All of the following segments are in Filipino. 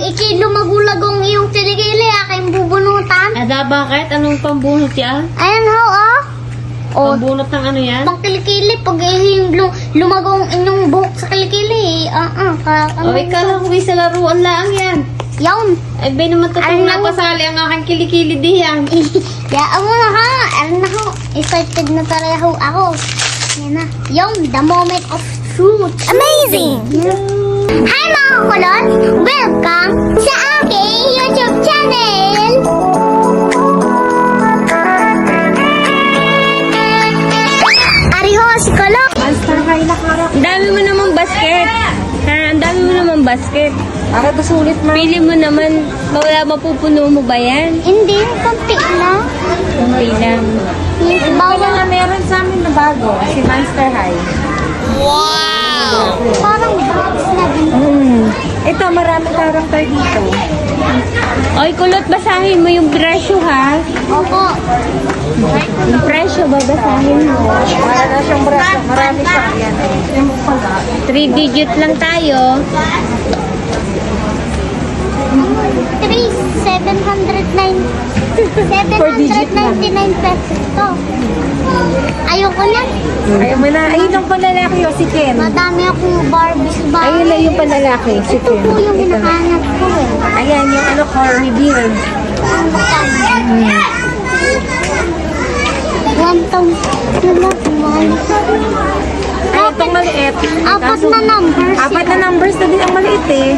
Pag ikilo magulagong iyong kilikili, aking bubunutan. Ada, bakit? Anong pambunot yan? Ayan ho, oh. Oh, Pambunot ng ano yan? pang kilikili, pag iyong lu- lumagong inyong buhok sa kilikili, ah, ah, ka, O, ano, ikaw lang, kuwi sa laruan lang yan. Yawn. Ay, ba naman totoong Ano? napasali ang aking kilikili diyan. Yaan mo na ha. Ano na ho. Excited na pareho ako. Yan na. Yung the moment of truth. Amazing! Hi mga kulot! Welcome sa aking YouTube channel! Ariho si Kulot! Ang dami mo naman basket. Ha, ang dami mo naman basket. Para ba sulit ma? Pili mo naman, wala mapupuno mo ba yan? Hindi, konti na. Kunti lang. Yes, bawal. na meron sa amin na bago. Si Monster High. Parang box na din. Mm. Ito, maraming character dito. Oy, kulot, basahin mo yung presyo ha. Opo. Yung presyo, babasahin mo. Wala na siyang. Marami siya. Yan. 3 digit lang tayo. 3, 709. Per digit lang. 799 pesos to. Ayoko na. Ayun mo na. Ayun ang panlalaki o si Ken. Madami akong Barbie sa bahay. Ayun lang yung panlalaki. Si Ito Ken. po yung hinahanap ko eh. Ayan yung ano ko, reveal. Ang magkano? One thousand. Wala, one. Ay, itong maliit. Apat na numbers. Apat na numbers na din ang maliit eh.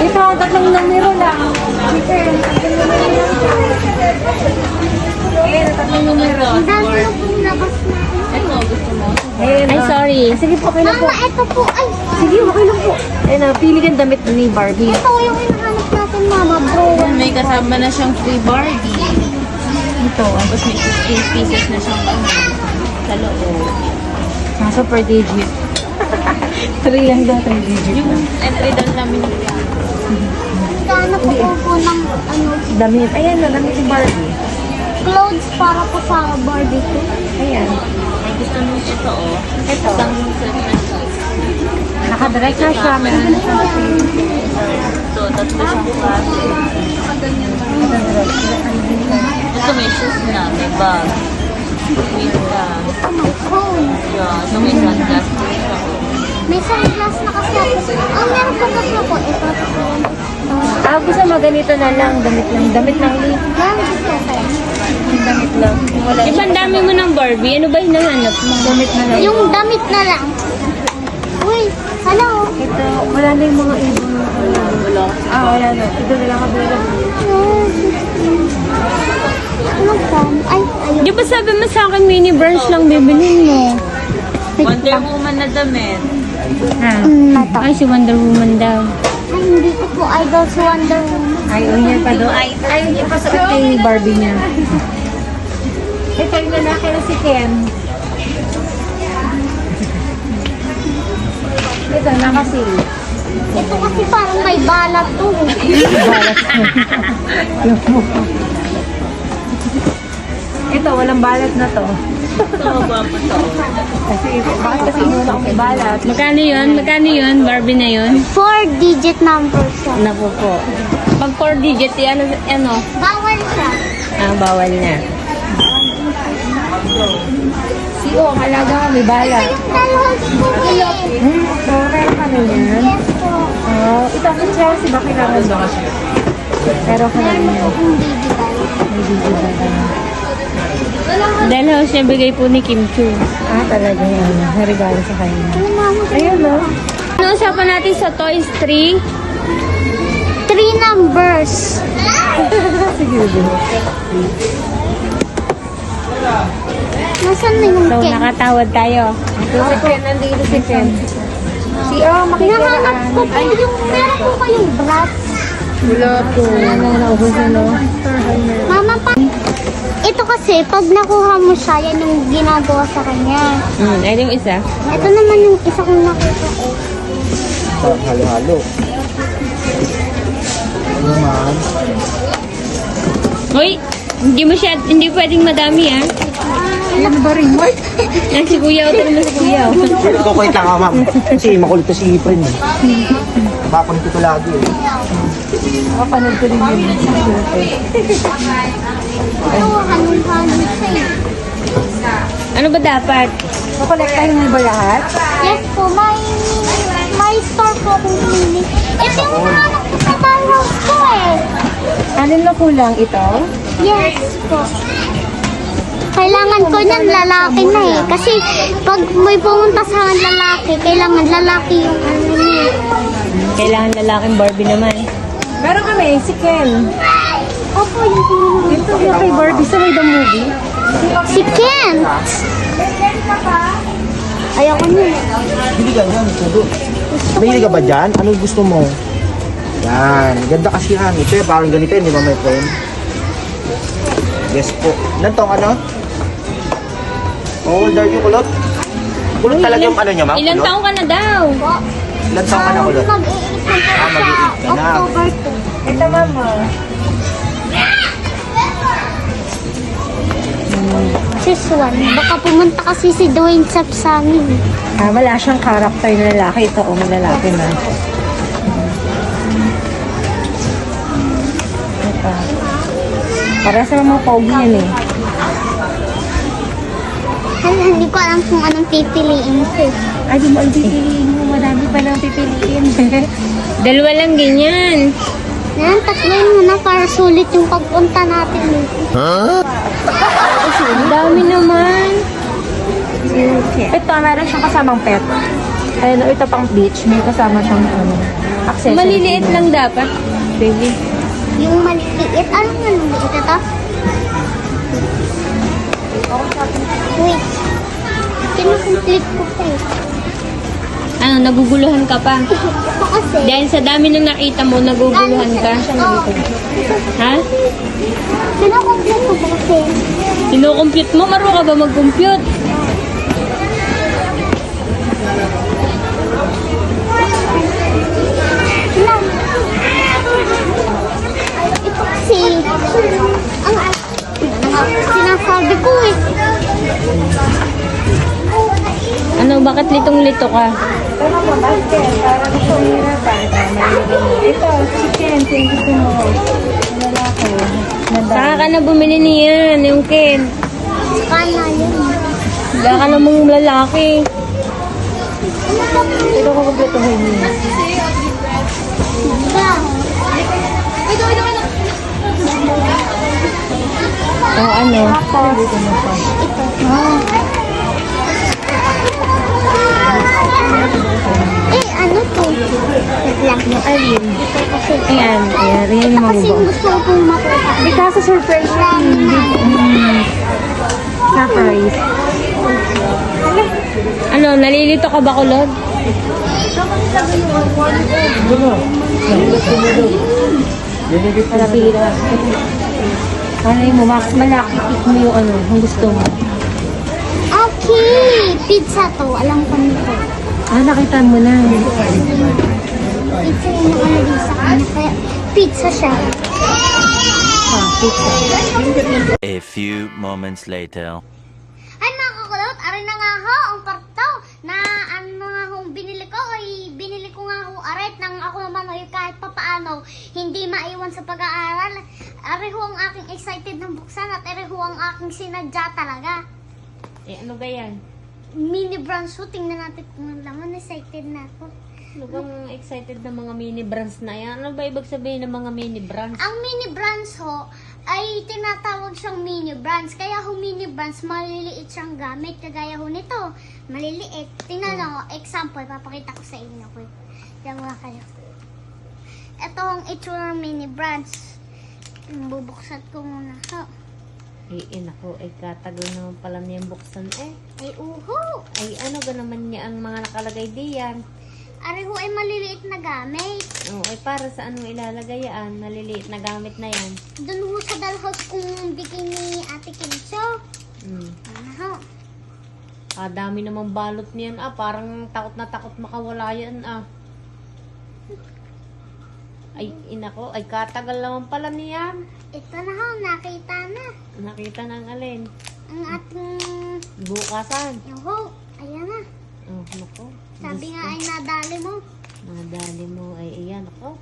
Ito, tatlong numero lang. Si Ken. Eh, tatlong numero. Ang dami na pong labas na. Ayun, Ay, ah. sorry. Sige po, okay lang po. Mama, ito po. Ay, Sige, okay lang po. Ayun na, pili kang damit ni Barbie. ito yung hinahanap natin, Mama, bro. May kasama na siyang free Barbie. Ito. Tapos may 15 pieces na siyang ano, sa loob. Mga super digit. Three lang daw, three digit Yung lang. entry down namin Gana po po po ng ano, Damit. Ayan na, damit ni Barbie. clothes para po sa Barbie ko. Ayan. Ay, gusto mo ito, oh. Ito. Isang set na siya. Nakadirect na siya. Meron na siya. Ito, tatlo siyang klase. Ito may shoes na, may bag. With phone. Yeah, so may sunglass po siya. May sunglass na kasi ako. Ang meron po kasi ako, ito. Ah, gusto mo ganito na lang. Damit lang. Damit lang. Gusto ko. Damit lang. Wala. Di ba ang dami mo ng Barbie? Ano ba hinahanap mo? Damit na lang. Yung damit na lang. Uy, hello. Ito, wala na yung mga ibon. Wala. Ah, wala na. Ito na lang ako. Ano pa? Ay, ayun. Di ba sabi mo sa akin mini branch lang bibilin mo? Wonder. Woman na damit. Ha? Ito. Ay, si Wonder Woman daw. Ay, hindi ko po idol si Wonder Woman. Ayaw niya pa doon. Ay, ayaw niya pa sa kay Barbie niya. Ito yung lalaki na si Ken. Ito, nakasil. Ito kasi parang may balat to. Ito, walang balat na to. Ito. Kasi, bakit kasi muna may balat? Magkano yun? Magkano yun? Barbie na yun? Four digit number siya. Naku po. Pag 4 digit, yan, ano, ano? Bawal siya. Ah, bawal na. Si O, halaga, may balat. Yung dalawang spooky. Hmm, sorry, ano yan? Yes po. Oh, ito ang Chelsea, ba kailangan ba? Pero ka na Meron yan. kong digital. May digital na. Dahil ho siya bigay po ni Kim Chu. Ah, talaga yan. Narigalo sa kanya. Ayun, no? Ano usapan natin sa Toys 3? Three numbers. Sige, sige. Nasaan na yung So, nakatawad tayo. Ito si Ken, nandito si Ken. Si O, Hinahanap ko po yung, meron po kayong brat. Wala po. Ano, naubos na, no? Ito kasi, pag nakuha mo siya, yan yung ginagawa sa kanya. Hmm, ayun yung isa. Ito naman yung isa kong nakita ko. halo-halo. Ano man? Hoy, hindi mo siya, hindi pwedeng madami ah. Ano ba rin, Mark? Yan si kuya, ito naman si kuya. oh. Nagkukwait lang ako, ma'am. Kasi makulit to si friend. eh. Napakulit ko lagi eh. Kapanood ko rin yun. Ito, hanong-hanong siya eh. Ano ba dapat? Makolektahin mo ba lahat? Yes po, may, may store po akong clinic. Ito yung hinahanap ko sa townhouse ko eh. Ano na kulang ito? Yes po. Kailangan ko niyan lalaki na eh. Kasi pag may pumunta sa akin lalaki, kailangan lalaki yung ano niya. Kailangan lalaking Barbie naman. Meron kami, si Ken. Opo, yung pinunod. Ito yung kay Barbie sa May the Movie. Si Ken! Ayoko niya. Hindi ka yan, tudo. Mahilig ka ba dyan? Anong gusto mo? Yan. Ganda kasi yan. Ito yung parang ganito yun, di ba, my friend? Yes po. Ilan tong ano? How old are you, kulot? Kulot talaga yung ano niya, ma'am? Ilang Kulot? taong ka na daw? Ilan taong ka na, kulot? Mag-iit na Ah, po mag-iit sa ka na. October 2. Ito, mama. Sis one. Baka pumunta kasi si Dwayne Sap sa amin. Ah, wala siyang character na lalaki. Ito, oh, may lalaki na. Ito. Para sa mga pogi yan eh. Hala, hindi ko alam kung anong pipiliin ko. Ay, di mo ang pipiliin mo. Madami pa lang pipiliin. Dalawa lang ganyan. Yan, tatloin mo na para sulit yung pagpunta natin dito. Ang dami naman. ito, meron siyang kasamang pet. Ayun, ito pang beach. May kasama siyang ano, accessory. Maliliit lang dapat. Baby. Yung maliit, anong maliit ito? Wait. Kinukomplete ko pa eh. Ano, naguguluhan ka pa. Kasi. Dahil sa dami nang nakita mo, naguguluhan ka. Ha? Kinukomplete ko kasi. Ino-compute mo? Maro ka ba mag-compute? Ito kasi. Ang sinasabi ko eh. Ano, bakit litong-lito ka? Ito mo, basket. Para gusto mo hirapan. Ito, chicken. Kung gusto mo. Lalaki. Saka ka na bumili niyan, yung Ken. Kaya yun. Wala ka namang lalaki. Ito ko kumpletuhin niya. Ba? O ano? Eh, lang. Ito kasi. Ayan. Ayan. Ayan yung Kasi mabubo. gusto ko pong makita. Di kaso surprise na. Surprise. Ano, nalilito ka ba, Kulod? Malapira. Ano mo, Max? Malaki. Pick mo yung ano, yung gusto mo. Okay, pizza to. Alam ko nito. Ah, nakita mo na. Pizza yung nakalagay sa kanya. Kaya pizza siya. Ah, pizza. A few moments later. Ay mga kakulot, aray na nga ho, ang parto na ano nga ho, binili ko ay binili ko nga ho aret nang ako naman ay kahit papaano hindi maiwan sa pag-aaral. Aray ho ang aking excited ng buksan at aray ho ang aking sinadya talaga. Eh, ano ba yan? Mini brands ho, tingnan natin kung ang laman, excited na ako. Bang excited na mga mini brands na yan? Ano ba ibig sabihin ng mga mini brands? Ang mini brands ho, ay tinatawag siyang mini brands. Kaya ho mini brands, maliliit siyang gamit. Kagaya ho nito, maliliit. Tingnan ho, example, papakita ko sa inyo. Mga kayo. Ito ang itsura ng mini brands. Bubuksan ko muna ho. Ay, inako, ay katagal naman pala niyang buksan eh. Ay, uho! Ay, ano ga naman niya ang mga nakalagay diyan? Ari ho ay maliliit na gamit. Oh, ay para sa anong ilalagay yan? Maliliit na gamit na yan. Doon ho sa dalhouse kong bikini Ate Kincho. Hmm. Ano ho? Ah, dami namang balot niyan ah. Parang takot na takot makawala yan ah. Ay, inako, ay katagal naman pala niyan. Ito na ho, nakita na. Nakita ng alin. ang ating Bukasan. Yo, ayan na. Oh, nako. Sabi nga ay nadali mo. Nadali mo ay ayan ako.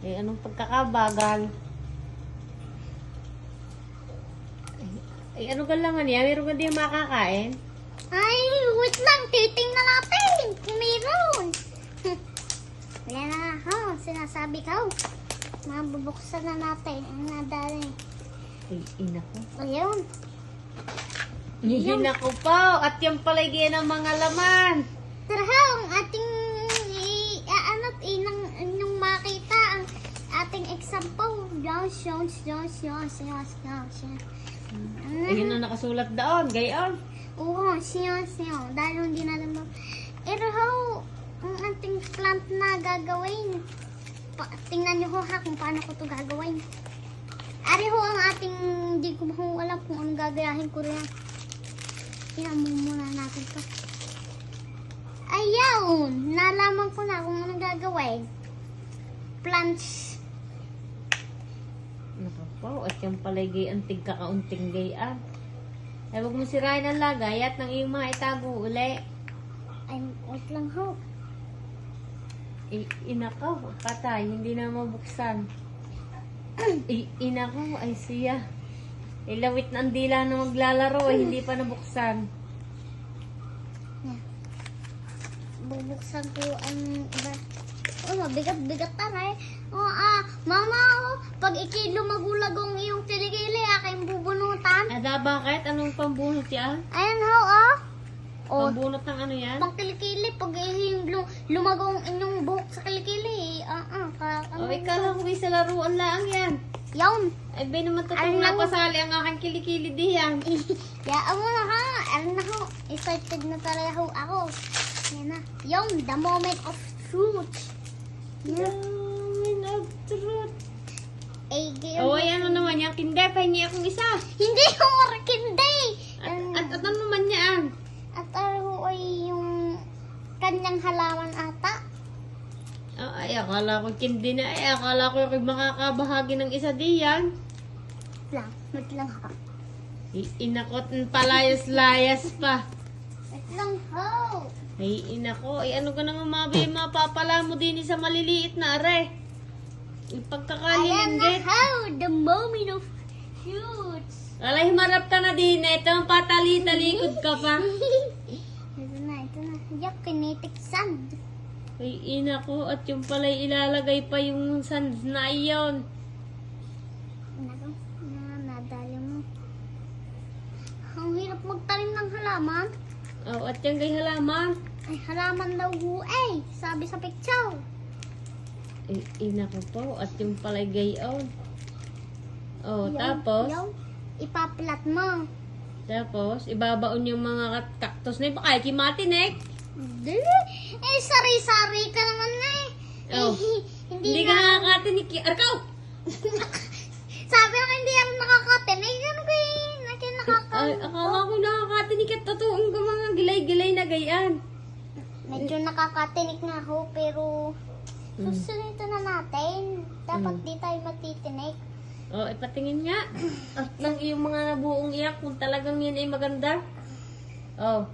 Eh, anong pagkakabagal? Ay, ay ano ka lang niya? Meron ka di makakain? Ay, wait lang. Titingnan natin. Kung meron. Wala na. Oh, sinasabi ko. Mabubuksan na natin. Ang nadali. Ay, ina ko. Ayun. Yun ako pa. At yung ng mga laman. Tara ha, ang ating aanot inang inyong makita ang ating example. Jones, Jones, Jones, Jones, Jones, Jones. Ano? Ayun na nakasulat doon. Gayon. Oo, siyo, siyo. Dahil hindi natin mo. Pero ho, ang ating plant na gagawin. Pa, tingnan niyo ho ha kung paano ko to gagawin. Ari ho ang ating, hindi ko ho alam kung anong gagayahin ko rin. Tingnan mo muna natin to. Ayaw! Nalaman ko na kung anong gagawin. Plants. Nako po. At yung gayon. Tigkakaunting gayan. Ay, huwag mo sirain ang lagay at nang iyong mga itago uli. Ay, wait lang ho. I, ina ko, patay, hindi na mabuksan. I, ay siya. Ilawit na ang dila na maglalaro, ay hindi pa nabuksan. bubuksan ko ang iba. Oh, mabigat-bigat taray. Oh, ah, mama, oh, pag ikilo magulag ang iyong kilikili, aking bubunutan. Ada, bakit? Anong pambunot yan? Ayan ho, oh. Oh, Pambunot ng ano yan? pang kilikili, pag yung lu- lumagaw ang inyong buhok sa kilikili, ah, ah, ka, O, ano, ikala ko sa laruan lang yan. Yawn. Ay, ba naman Ano? totoong napasali ang aking kilikili diyan. Yaan mo na ha. Alam na ho. Excited na talaga ho ako. Yan na. Yung, the moment of truth. Yan. Moment of truth. Eh, gayon. O, ay, ano naman yan? Kinde, pahingi akong isa. Hindi ho, Marikindi. At, at, at ano naman yan? At ano ay yung kanyang halaman ata. Ah, ay, akala ko kindi na. Ay, akala ko yung makakabahagi ng isa diyan. Lang, wait lang ha. Ay, inakot ng palayas-layas pa. Wait lang ho. Ay, inako. Ay, ano ka naman mabi, mapapala mo din sa maliliit na are. Yung Ayan na ho, the moment of truth. Alay, himarap ka na din. Ito ang patali-talikod ka pa. Yak, kinetic sand. Ay, inako. At yung pala'y ilalagay pa yung sands na iyon. Nadali mo. Ang hirap magtanim ng halaman. Oh, at yung gay halaman. Ay, halaman daw ho eh. Sabi sa picture. Ay, inako po. At yung pala'y gayon. Oh, Yaw, tapos, yaw, Ipapilat mo. tapos, ibabaon yung mga kat- cactus na yun. Baka kimatin eh. Eh, sari-sari ka naman na eh. Oh. Eh, hindi, Hindi ka na. nakakatin ni Arkaw! Sabi ko hindi ako nakakatin. Eh, ano kayo? Naki nakaka... Ay, akala ko nakakatinik at totoo ka mga gilay-gilay na gayaan. Medyo nakakatinik nga ho, pero... Mm. Susunod na natin. Dapat di tayo matitinik. Oh, ipatingin nga. At ng iyong mga nabuong iyak kung talagang yan ay maganda. Oh.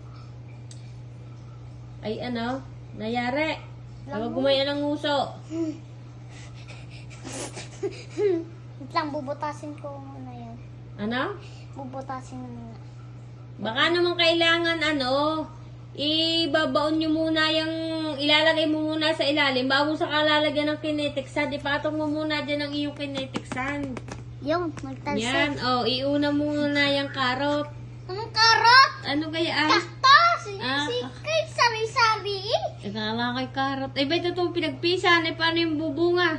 Ay ano, nayari. Huwag gumaya ng nguso. Wait lang, bubutasin ko muna yan. Ano? Bubutasin muna. Baka naman kailangan ano, ibabaon nyo muna yung, ilalagay mo muna sa ilalim bago sa kalalagyan ng kinetic sand. Ipatong mo muna dyan ang iyong kinetic sand. Yung, magtalsik. Yan, oh, iuna mo muna yung karot. Anong karot? Ano kaya? Ah, ah. kay sari-sari eh. Eh, kala kay karot. Eh, ba't ito pinagpisan? Eh, paano yung bubunga?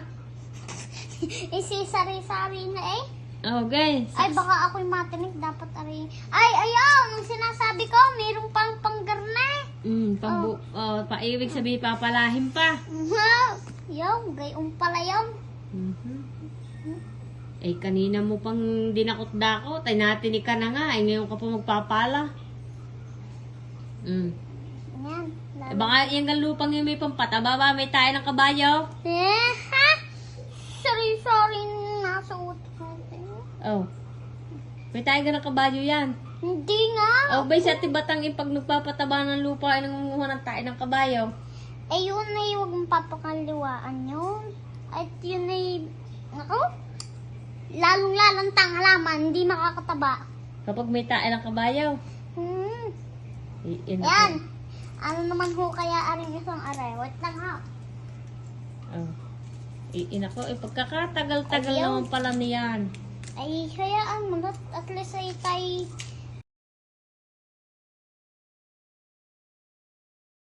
Eh, si sari-sari na eh. Oh, guys. Ay, baka ako'y matinig. Dapat ari. Ay, ayaw! Nung sinasabi ko, mayroong pang panggarne. Mm, pambu oh. paiwig sabihin papalahin pa. Wow! Yung, gayong pala yun. Mhm. Eh, kanina mo pang dinakot-dakot. Ay, natinig ka na nga. Ay, ngayon ka pa magpapala. Mm. Yan. Eh, baka yung galupang yung may pampataba ba? May tayo ng kabayo? Eh, ha? Sorry-sorry nasa utak natin. Oh. May tayo ng kabayo yan. Hindi nga. O ba sa tibatang pag nagpapataba ng lupa ay nangunguha ng tayo ng kabayo? Eh, yun ay huwag mong papakaliwaan yun. At yun ay, ako, lalong-lalong tang halaman, hindi makakataba. Kapag may tayo ng kabayo. Hmm. I- in- Yan. Ano naman ho kaya aring isang aray? Wait lang ha. Oh. Iin ako, eh, pagkakatagal-tagal Ayaw. naman pala niyan. Ay, hayaan mo na. At least ay tay